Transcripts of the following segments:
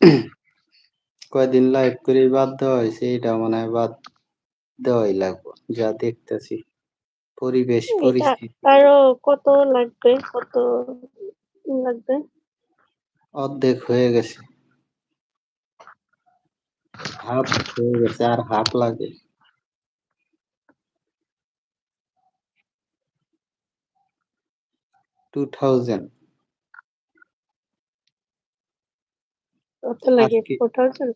কয়দিন লাইভ করে বাদ দেওয়া হয়েছে এটা মনে হয় বাদ দেওয়াই লাগবে যা দেখতেছি। পরিবেশ পরিস্থিতি। আরও কত লাগবে কত লাগবে? অর্ধেক হয়ে গেছে। হাফ হয়ে গেছে আর হাফ লাগে। টু থাউজেন্ড লাগে আজকে থাউজেন্ড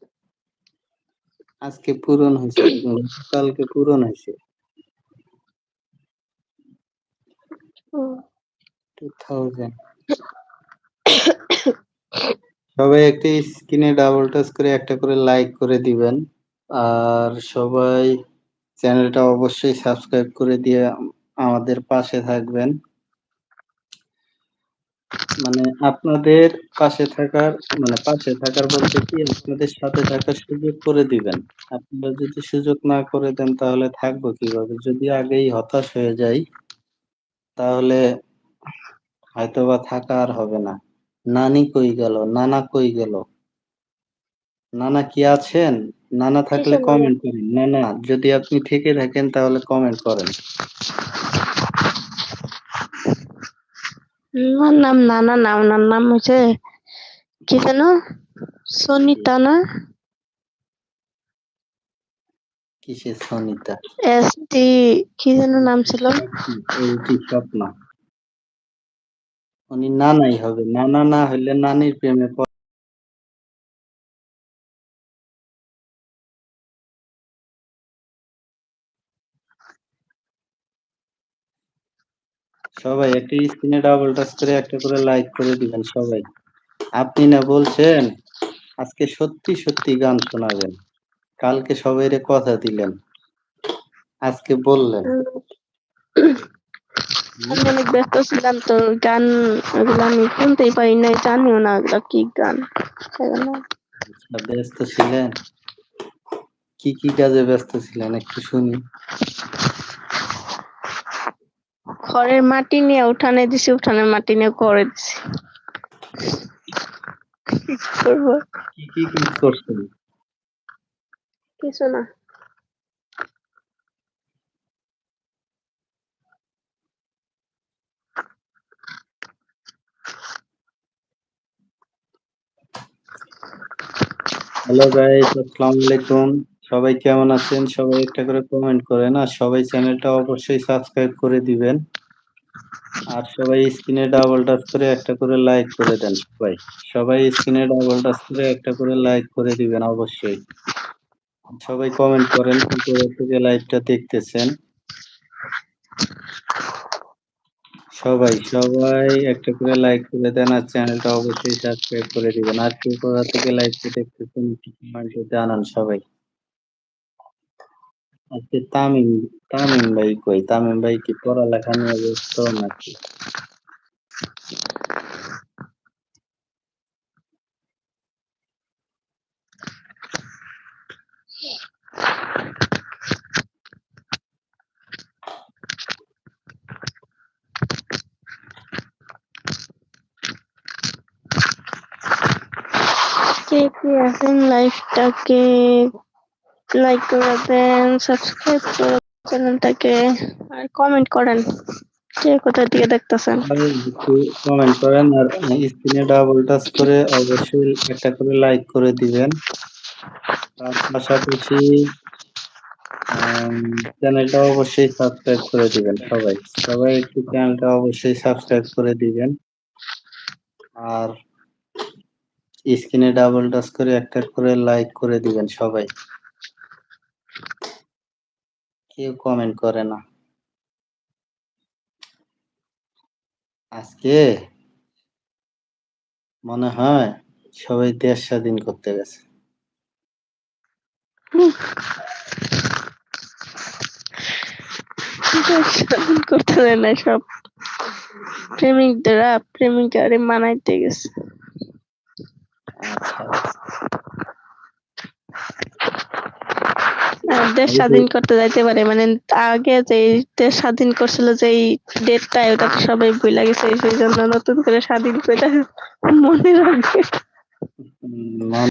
আজকে পূরণ হয়েছে কালকে পূরণ হয়েছে। টু থাউজেন্ড সবাই একটি স্ক্রিনে ডাবল টাচ করে একটা করে লাইক করে দিবেন। আর সবাই চ্যানেলটা অবশ্যই সাবস্ক্রাইব করে দিয়ে আমাদের পাশে থাকবেন। মানে আপনাদের পাশে থাকার মানে পাশে থাকার বলতে কি আপনাদের সাথে থাকার সুযোগ করে দিবেন। আপনারা যদি সুযোগ না করে দেন তাহলে থাকব কীভাবে? যদি আগেই হতাশ হয়ে যাই তাহলে হয়তোবা থাকা আর হবে না। নানি কই গেল? নানা কই গেল? নানা কি আছেন? নানা থাকলে কমেন্ট করেন। নানা যদি আপনি থেকে থাকেন তাহলে কমেন্ট করেন। আমার নাম নানা না ওনার নাম হচ্ছে কি যেন সনিতা না কিসের সনিতা এস কি যেন নাম ছিল এলটি স্বপ্না উনি নানাই হবে নানা না হলে নানির প্রেমে সবাই একটা স্ক্রিনে ডাবল টাচ করে একটা করে লাইক করে দিবেন সবাই। আপনি না বলছেন আজকে সত্যি সত্যি গান শোনাবেন। কালকে সবাইরে কথা দিলেন। আজকে বললেন। আমি অনেক ব্যস্ত ছিলাম তো গান ওগুলো আমি শুনতেই পারি নাই জানিও না ওগুলো কি গান। আচ্ছা, ব্যস্ত ছিলেন? কি কি কাজে ব্যস্ত ছিলেন একটু শুনি। ঘরের মাটি নিয়ে উঠানে দিছি উঠানের মাটি নিয়ে করে দিছি। কি কি কি করছেন? কিছু না। হ্যালো গাইস আসসালামু আলাইকুম। সবাই কেমন আছেন? সবাই একটা করে কমেন্ট করেন আর সবাই চ্যানেলটা অবশ্যই সাবস্ক্রাইব করে দিবেন। আর সবাই স্ক্রিনে ডাবল টাচ করে একটা করে লাইক করে দেন সবাই সবাই স্ক্রিনে ডাবল টাচ করে একটা করে লাইক করে দিবেন অবশ্যই। সবাই কমেন্ট করেন থেকে লাইভটা দেখতেছেন। সবাই সবাই একটা করে লাইক করে দেন আর চ্যানেলটা অবশ্যই সাবস্ক্রাইব করে দিবেন। আর কেউ কোথা থেকে লাইভটা দেখতেছেন একটু কমেন্টে জানান সবাই। আজকে তামিম তামিম ভাই কই তামিম ভাই কি পড়ালেখা নিয়ে ব্যস্ত নাকি কে কে আছেন লাইভটাকে লাইক করে দেন সাবস্ক্রাইব করে চ্যানেলটাকে আর কমেন্ট করেন কে কোথা থেকে দেখতেছেন। কমেন্ট করেন আর স্ক্রিনে ডাবল টাচ করে অবশ্যই একটা করে লাইক করে দিবেন। তার পাশাপাশি চ্যানেলটা অবশ্যই সাবস্ক্রাইব করে দিবেন সবাই। সবাই একটু চ্যানেলটা অবশ্যই সাবস্ক্রাইব করে দিবেন। আর স্ক্রিনে ডাবল টাচ করে একটা করে লাইক করে দিবেন সবাই। কেউ কমেন্ট করে না। আজকে মনে হয় সবাই দেশ স্বাধীন করতে গেছে। স্বাধীন করতে দেয় না সব। প্রেমিকদেরা প্রেমিকারে মানাইতে গেছে। আচ্ছা আর দেশ স্বাধীন করতে যাইতে পারে। মানে আগে যে দেশ স্বাধীন করছিল যে এই ডেটটা ওটা তো সবাই ভুলে গেছে সেই জন্য নতুন করে স্বাধীন করে মনে রাখবে